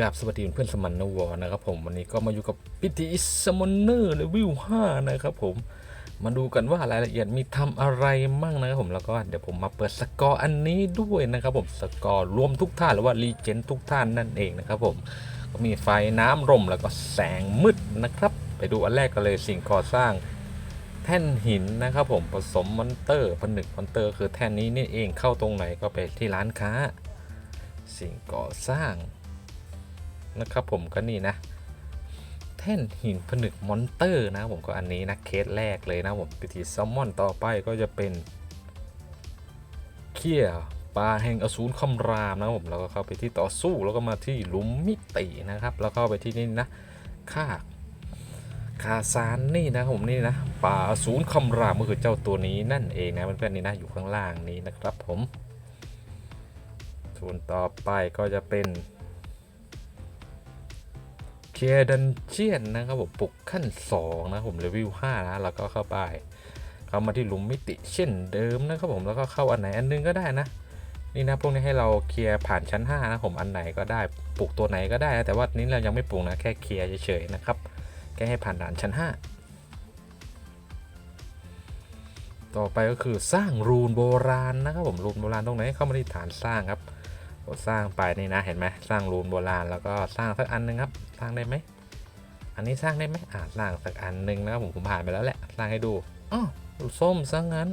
กับสวัสดีเพื่อนสมันนวอนะครับผมวันนี้ก็มาอยู่กับพิธีสมอนเนอร์เลเวล5นะครับผมมาดูกันว่ารายละเอียดมีทำอะไรมั่งนะครับผมแล้วก็เดี๋ยวผมมาเปิดสกอร์อันนี้ด้วยนะครับผมสกอร์รวมทุกท่านหรือว่ารีเจนทุกท่านนั่นเองนะครับผมก็มีไฟน้ำลมแล้วก็แสงมืดนะครับ ไปดูอันแรกกันเลยสิ่งก่อสร้างแท่นหินนะครับผมผสมมอนเตอร์ผนึกมอนเตอร์คือแท่นนี้นี่เองเข้าตรงไหนก็ไปที่ร้านค้า สิ่งก่อสร้าง นะครับผมก็นี่นะแท่นหินผนึกมอนเตอร์นะผมก็อันนี้นะเคสแรกเลยนะผมพิธีซัมมอนต่อไปก็จะเป็นเคียปลาแห่งอสูรคำรามนะผมแล้วก็เข้าไปที่ต่อสู้แล้วก็มาที่ลุมมิตินะครับ แล้วก็ไปที่นี่นะค่าคาซานนี่นะผมนี่นะปลาอสูรคำรามก็คือเจ้าตัวนี้นั่นเองนะเพื่อนๆนี่นะอยู่ข้างล่างนี้นะครับผมส่วนต่อไปก็จะเป็น ลียร์ดันเจียนนะครับผมปลุกขั้น 2 นะผมเลเวล5นะแล้วก็เข้าไป เข้ามาที่หลุมมิติเช่นเดิมนะครับผมแล้วก็เข้าอันไหนอันนึงก็ได้นะ นี่นะพวกนี้ให้เราเคลียร์ผ่านชั้น 5 นะผมอันไหนก็ได้ปลุกตัวไหนก็ได้นะแต่ว่านี้เรายังไม่ปลุกนะแค่เคลียร์เฉยๆนะครับแค่ให้ผ่านด่านชั้น 5ต่อไปก็คือสร้างรูนโบราณนะครับผมรูนโบราณตรงไหนเข้ามาที่ฐานสร้างครับ สร้างไปนี่นะเห็นไหมสร้างรูนโบราณแล้วก็สร้างสักอันหนึงครับ สร้างได้ไหมอันนี้สร้างได้ไหมอ่าสร้างสักอันหนึงนะครับผมผมผ่านไปแล้วแหละสร้างให้ดูอ๋อส้มซะงั้น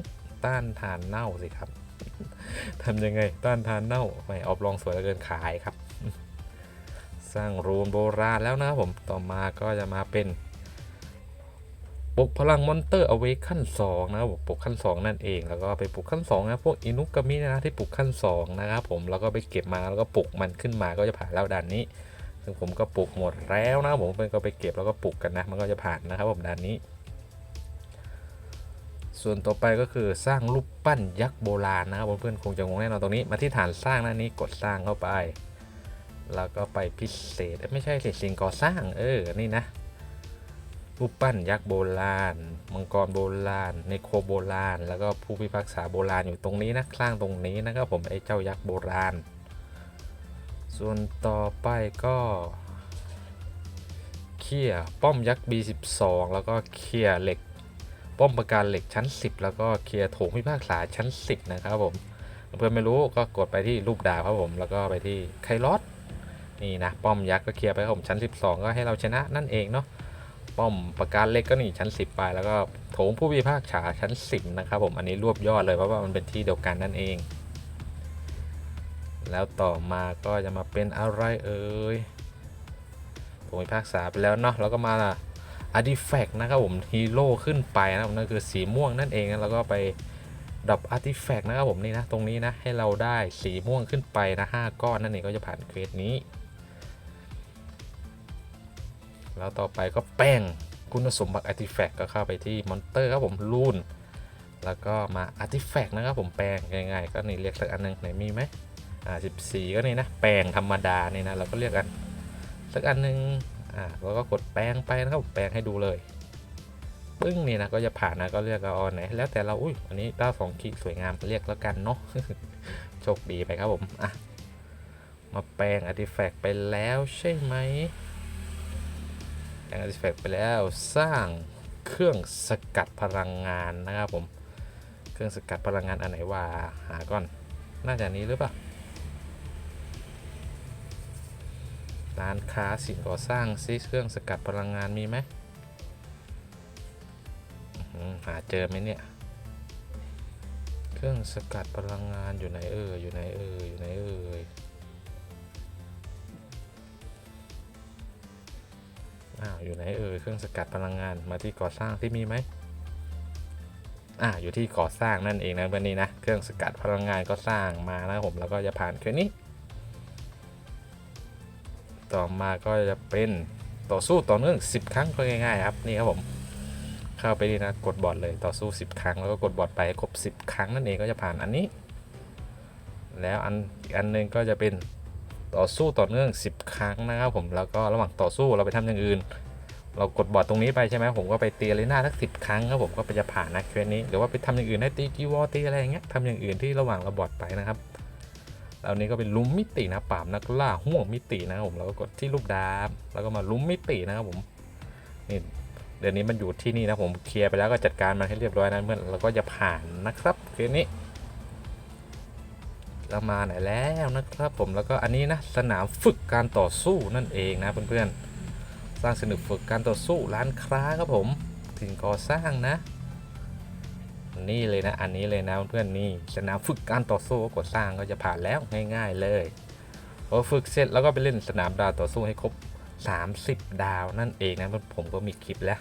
ต้านทานเน่าสิครับทำยังไงต้านทานเน่าไม่ออฟลองสวยเหลือเกินขายครับ สร้างรูนโบราณแล้วนะครับผมต่อมาก็จะมาเป็น ปลุกพลังมอนเตอร์เอาไว้ขั้น2นะครับผมปลุกขั้น 2 นั่นเอง แล้วก็ไปปลุกขั้น2นะพวกอินุกามินะที่ปลุกขั้น2นะครับผมแล้วก็ไปเก็บมาแล้วก็ปลุกมันขึ้นมาก็จะผ่านแล้วด่านนี้ ซึ่งผมก็ปลุกหมดแล้วนะผมก็ไปเก็บแล้วก็ปลุกกันนะมันก็จะผ่านนะครับผมด่านนี้ ส่วนต่อไปก็คือสร้างรูปปั้นยักษ์โบราณนะครับเพื่อนๆคงจะงงแน่นอนตรงนี้ มาที่ฐานสร้างนั่นนี้กดสร้างเข้าไป แล้วก็ไปพิเศษไม่ใช่สิสิ่งก่อสร้างเออนี่นะ รูปปั้นยักษ์โบราณ มังกรโบราณในโคโบราณ แล้วก็ผู้พิพากษาโบราณอยู่ตรงนี้นะข้างตรงนี้นะครับผมไอ้เจ้ายักษ์โบราณ ส่วนต่อไปก็เคลียร์ป้อมยักษ์ B12 แล้วก็เคลียร์เหล็ก ป้อมประการเหล็กชั้น 10 แล้วก็เคลียร์โถงพิพากษาชั้น 10 นะครับผมเพื่อนไม่รู้ก็กดไปที่รูปดาวครับผมแล้วก็ไปที่ไคลอสนี่นะป้อมยักษ์ก็เคลียร์ไปครับผมชั้น 12 ก็ให้เราชนะนั่นเองเนาะ ป้อมประการเล็กก็นี่ชั้น 10 ไป แล้วก็โถงผู้พิพากษาชั้น 10 นะครับผมอันนี้รวบยอดเลยเพราะว่ามันเป็นที่เดียวกันนั่นเอง แล้วต่อมาก็จะมาเป็นอะไรเอ่ยโถงพิพากษาไปแล้วเนาะแล้วก็มาอาร์ติแฟกต์นะครับผมฮีโร่ขึ้นไปนะครับนั่นคือสีม่วงนั่นเองแล้วก็ไปดับอาร์ติแฟกต์นะครับผมนี่นะตรงนี้นะให้เราได้สีม่วงขึ้นไปนะห้าก้อนนั่นเองก็จะผ่านเควสนี้ แล้วต่อไปก็แป้งคุณสมบัติอาร์ติแฟกต์ก็เข้าไปที่มอนเตอร์ครับผมรูนแล้วก็มาอาร์ติแฟกต์นะครับผมแป้งง่ายๆ ก็นี่เรียกสักอันหนึงไหนมีไหมอ่าสิบสี่ก็นี่นะ แป้งธรรมดานี่นะเราก็เรียกกันสักอันหนึงอ่าแล้วก็กดแป้งไปนะครับผมแป้งให้ดูเลยปึ้งนี่นะก็จะผ่านนะก็เรียกเอาอันไหนแล้วแต่เราอุ้ยอันนี้ด้าสองคลิกสวยงามเรียกแล้วกันเนาะโชคดีไปครับผมอะมาแปลงอาร์ติแฟกต์ไปแล้วใช่ไหม แอง r t ิ f ฟกไปแล้วสร้างเครื่องสกัดพลังงานนะครับผม เครื่องสกัดพลังงานอันไหนว่าหาก่อน น่าจะนี้หรือเปล่าร้านค้าสิ่งก่อสร้างซิเครื่องสกัดพลังงานมีไหมหาเจอไหมเนี่ย เครื่องสกัดพลังงานอยู่ไหนเอ่ยอยู่ไหนเอ่ยอยู่ไหนเอ่ย อ้าวอยู่ไหนเอ่ยเครื่องสกัดพลังงานมาที่ก่อสร้างที่มีไหมอ่าอยู่ที่ก่อสร้างนั่นเองนะวันนี้นะเครื่องสกัดพลังงานก็สร้างมานะผมแล้วก็จะผ่านเควสนี้ ต่อมาก็จะเป็นต่อสู้ต่อเนื่อง 10 ครั้งก็ง่ายๆครับนี่ครับผมเข้าไปดีนะกดบอทเลยต่อสู้ 10 ครั้งแล้วก็กดบอทไปครบ 10 ครั้งนั่นเองก็จะผ่านอันนี้ แล้วอันอีกอันหนึงก็จะเป็น ต่อสู้ต่อเนื่อง 10 ครั้งนะครับผมแล้วก็ระหว่างต่อสู้เราไปทำอย่างอื่น เรากดบอร์ดตรงนี้ไปใช่ไหมผมก็ไปตีอารีนาสักสิครั้งครับผมก็ไปจะผ่านนะเควสนี้หรือว่าไปทำอย่างอื่นให้ตีจีวอตีอะไรอย่างเงี้ยทำอย่างอื่นที่ระหว่างเราบอร์ดไปนะครับแล้วนี้ก็เป็นลุ้มมิตินะปราบนักล่าห่วงมิตินะครับผมแล้วก็กดที่รูปดาบแล้วก็มาลุ้มมิตินะครับผมนี่เดี๋ยวนี้มันอยู่ที่นี่นะผมเคลียร์ไปแล้วก็จัดการมันให้เรียบร้อยนะเพื่อนแล้วก็จะผ่านนะครับเกมนี้ เรามาไหนแล้วนะครับผมแล้วก็อันนี้นะสนามฝึกการต่อสู้นั่นเองนะเพื่อนๆสร้างสนุกฝึกการต่อสู้ร้านค้าครับผมถึงก่อสร้างนะ นี่เลยนะอันนี้เลยนะเพื่อนๆนี่สนามฝึกการต่อสู้ก็กดสร้างก็จะผ่านแล้วง่ายๆเลยพอฝึกเสร็จแล้วก็ไปเล่นสนามดาวต่อสู้ให้ครบ 30 ดาวนั่นเองนะผมก็มีคลิปแล้ว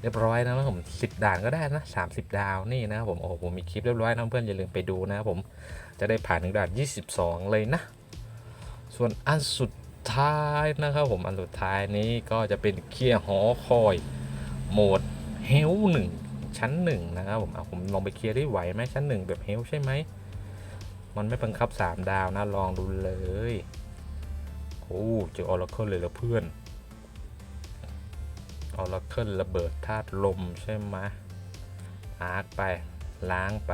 เรียบร้อยนะครับผม10ด่านก็ได้นะ30ดาวนี่นะผมโอ้โหผมมีคลิปเรียบร้อยนะเพื่อนอย่าลืมไปดูนะครับผมจะได้ผ่านถึงด่าน22เลยนะ ส่วนอันสุดท้ายนะครับผมอันสุดท้ายนี้ก็จะเป็นเคลียร์หอคอยโหมดเฮลหนึ่งชั้นหนึ่งนะครับผมเอาผมลองไปเคลียร์ได้ไหวไหมชั้นหนึ่งแบบเฮลใช่ไหมมันไม่บังคับ3ดาวนะลองดูเลยโอ้เจอออร์เคิลเลยละเพื่อน ออร์เคิลระเบิดธาตุลมใช่ไหมอาร์ตไป ล้างไป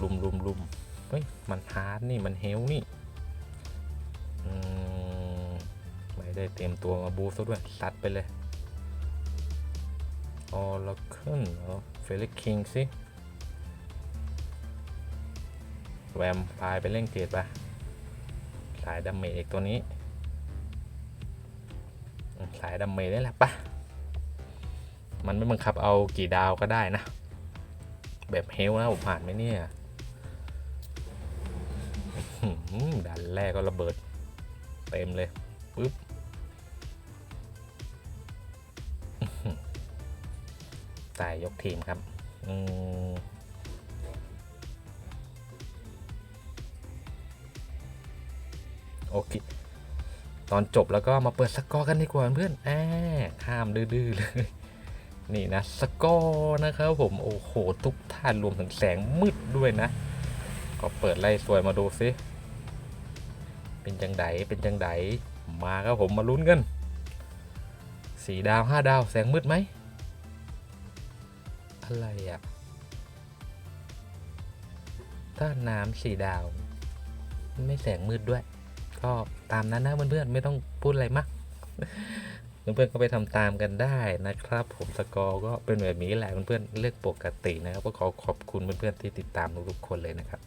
ลุมลุมลุมเฮ้ย มันฮาร์ดนี่ มันเฮลนี่ไม่ได้เตรียมตัวมาบูซะด้วยซัดไปเลยออร์เคิลเหรอเฟลิกคิงสิแวมพายไปเล่นเกตไปสายดาเมจอีกตัวนี้ สายดาเมจนี่แหละปะ มันไม่บังคับเอากี่ดาวก็ได้นะ แบบเฮลนะผมผ่านไหมเนี่ยดันแรกก็ระเบิด เต็มเลยปึ๊บตายยกทีมครับ อืมโอเค ตอนจบแล้วก็มาเปิดสกอร์กันดีกว่าเพื่อนแอบข้ามดื้อๆเลย นี่นะสกอร์นะครับผมโอ้โหทุกท่านรวมถึงแสงมืดด้วยนะ ก็เปิดไล่สวยมาดูซิเป็นจังไดเป็นจังไดมาครับผมมาลุ้นกันสี่ดาวห้าดาวแสงมืดไหมอะไรอะ่ะถ้าน้ำสีดาว ไม่แสงมืดด้วย ก็ตามนั้นนะเพื่อนๆไม่ต้องพูดอะไรมาก เพื่อนๆก็ไปทำตามกันได้นะครับ ผมสกอร์ก็เป็นแบบนี้แหละเพื่อนๆเลือกปกตินะครับก็ขอขอบคุณเพื่อนๆที่ติดตามทุกๆคนเลยนะครับ